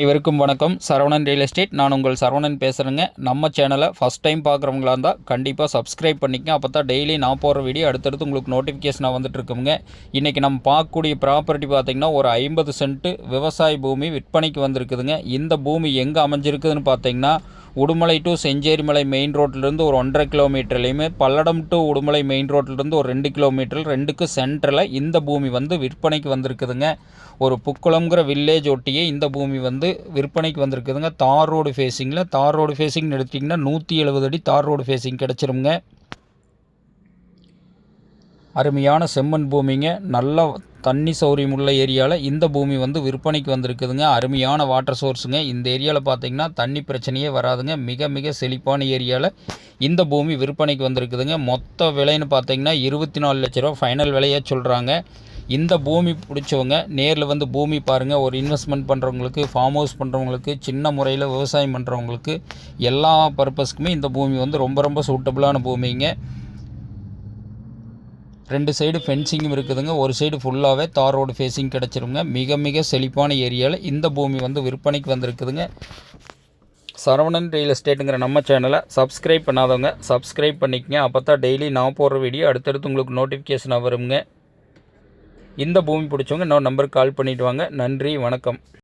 இவருக்கும் வணக்கம். Saravanan real estate நான் உங்கள் சரவணன் பேசுகிறேங்க நம்ம சேனலை ஃபஸ்ட் டைம் பார்க்குறவங்களா இருந்தால் கண்டிப்பாக சப்ஸ்கிரைப் பண்ணிக்கங்க. அப்போ தான் டெய்லி நான் போடுற வீடியோ அடுத்தடுத்து உங்களுக்கு நோட்டிஃபிகேஷனாக வந்துட்டுருக்குங்க. இன்றைக்கி நம்ம பார்க்கக்கூடிய ப்ராப்பர்ட்டி பார்த்திங்கன்னா ஒரு ஐம்பது சென்ட்டு விவசாய பூமி விற்பனைக்கு வந்திருக்குதுங்க. இந்த பூமி எங்கே அமைஞ்சிருக்குதுன்னு பார்த்தீங்கன்னா உடுமலை டு செஞ்சேரிமலை மெயின் ரோட்லேருந்து ஒரு ஒன்றரை கிலோமீட்டர்லேயுமே பல்லடம் டு உடுமலை மெயின் ரோட்லேருந்து ஒரு ரெண்டு கிலோமீட்டர் ரெண்டுக்கு சென்டரில் இந்த பூமி வந்து விற்பனைக்கு வந்திருக்குதுங்க. ஒரு புக்குளம்ங்கிற வில்லேஜ் ஒட்டியே இந்த பூமி வந்து விற்பனைக்கு வந்திருக்குதுங்க. தார் ரோடு ஃபேஸிங்கில் தார் ரோடு ஃபேஸிங்னு எடுத்திங்கன்னா நூற்றி எழுபது அடி தார் ரோடு ஃபேஸிங் கிடச்சிருங்க அருமையான செம்மண் பூமிங்க. நல்ல தண்ணி சௌரியம் உள்ள ஏரியாவில் இந்த பூமி வந்து விற்பனைக்கு வந்திருக்குதுங்க. அருமையான வாட்டர் சோர்ஸுங்க இந்த ஏரியாவில் பார்த்தீங்கன்னா தண்ணி பிரச்சனையே வராதுங்க. மிக மிக செழிப்பான ஏரியாவில் இந்த பூமி விற்பனைக்கு வந்திருக்குதுங்க. மொத்த விலைன்னு பார்த்தீங்கன்னா இருபத்தி நாலு லட்ச ரூபா. ஃபைனல் விலையாக சொல்கிறாங்க இந்த பூமி பிடிச்சவங்க நேரில் வந்து பூமி பாருங்கள் ஒரு இன்வெஸ்ட்மெண்ட் பண்ணுறவங்களுக்கு ஃபார்ம் ஹவுஸ் பண்ணுறவங்களுக்கு சின்ன முறையில் விவசாயம் பண்ணுறவங்களுக்கு எல்லா பர்பஸ்க்குமே இந்த பூமி வந்து ரொம்ப ரொம்ப சூட்டபுளான பூமிங்க. ரெண்டு சைடு ஃபென்சிங்கும் இருக்குதுங்க. ஒரு சைடு ஃபுல்லாகவே தார் ரோடு ஃபேஸிங் கிடச்சிருங்க. மிக மிக செழிப்பான ஏரியாவில் இந்த பூமி வந்து விற்பனைக்கு வந்திருக்குதுங்க. சரவணன் ரியல் எஸ்டேட்டுங்கிற நம்ம சேனலை சப்ஸ்கிரைப் பண்ணாதவங்க சப்ஸ்கிரைப் பண்ணிக்கங்க. அப்போ தான் டெய்லி நான் போடுற வீடியோ அடுத்தடுத்து உங்களுக்கு நோட்டிஃபிகேஷனாக வருங்க. இந்த பூமி பிடிச்சவங்க இன்னொரு நம்பருக்கு கால் பண்ணிவிட்டு வாங்க. நன்றி வணக்கம்.